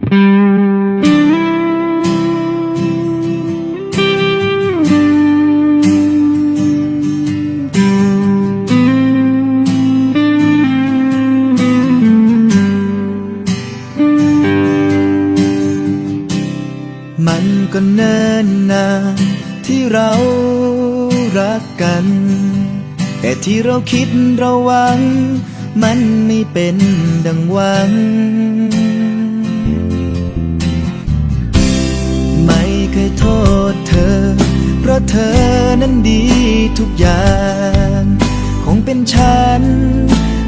มันก็เนิ่นนานที่เรารักกัน แต่ที่เราคิดเราหวัง มันไม่เป็นดังหวัง ทุกอย่าง คงเป็นฉัน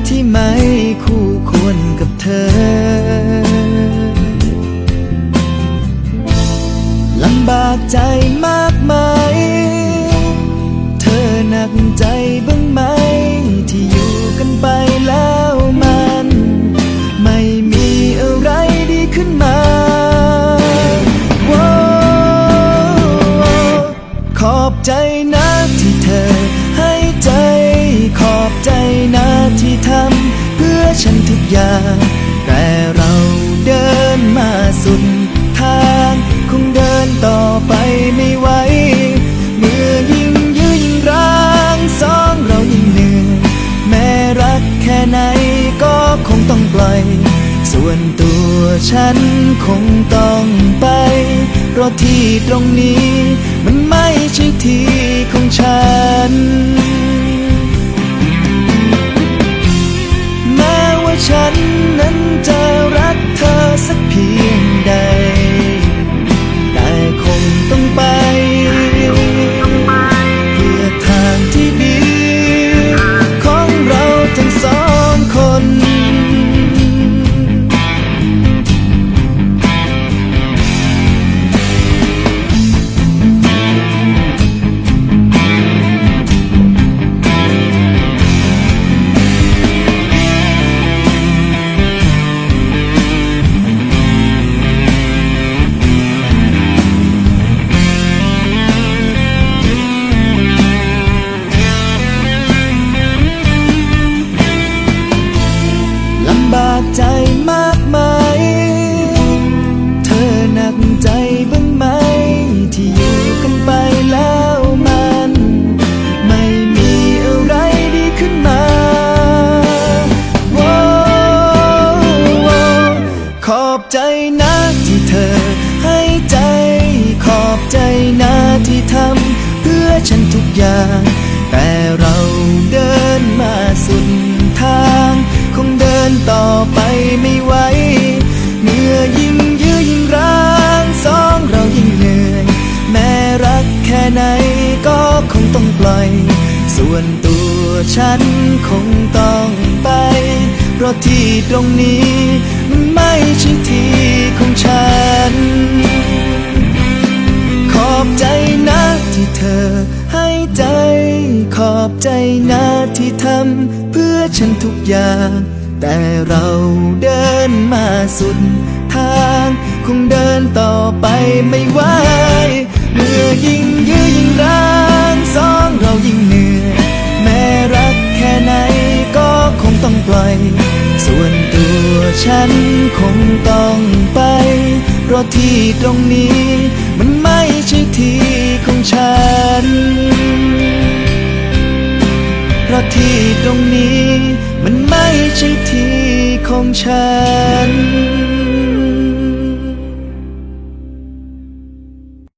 ที่ไม่คู่ควรกับเธอลำบากใจมาก ยา แต่เราเดินมาสุดทาง คงเดินต่อไปไม่ไหวเมื่อยิ่งยืนยิ่งร้างสองเรายิ่งเหนื่อยแม้รักแค่ไหนก็คงต้องปล่อย ส่วนตัวฉันคงต้องไป เพราะที่ตรงนี้ มันไม่ใช่ที่ของฉัน ส่วนตัวฉันคงต้องไป เพราะที่ตรงนี้มันไม่ใช่ที่ของฉัน ขอบใจนะที่เธอให้ใจ ขอบใจนะที่ทำเพื่อฉันทุกอย่าง แต่เราเดินมาสุดทาง คงเดินต่อไปไม่ไหวเปล่อย ส่วนตัวฉันคงต้องไป เพราะที่ตรงนี้ มันไม่ใช่ที่ของฉัน เพราะที่ตรงนี้ มันไม่ใช่ที่ของฉัน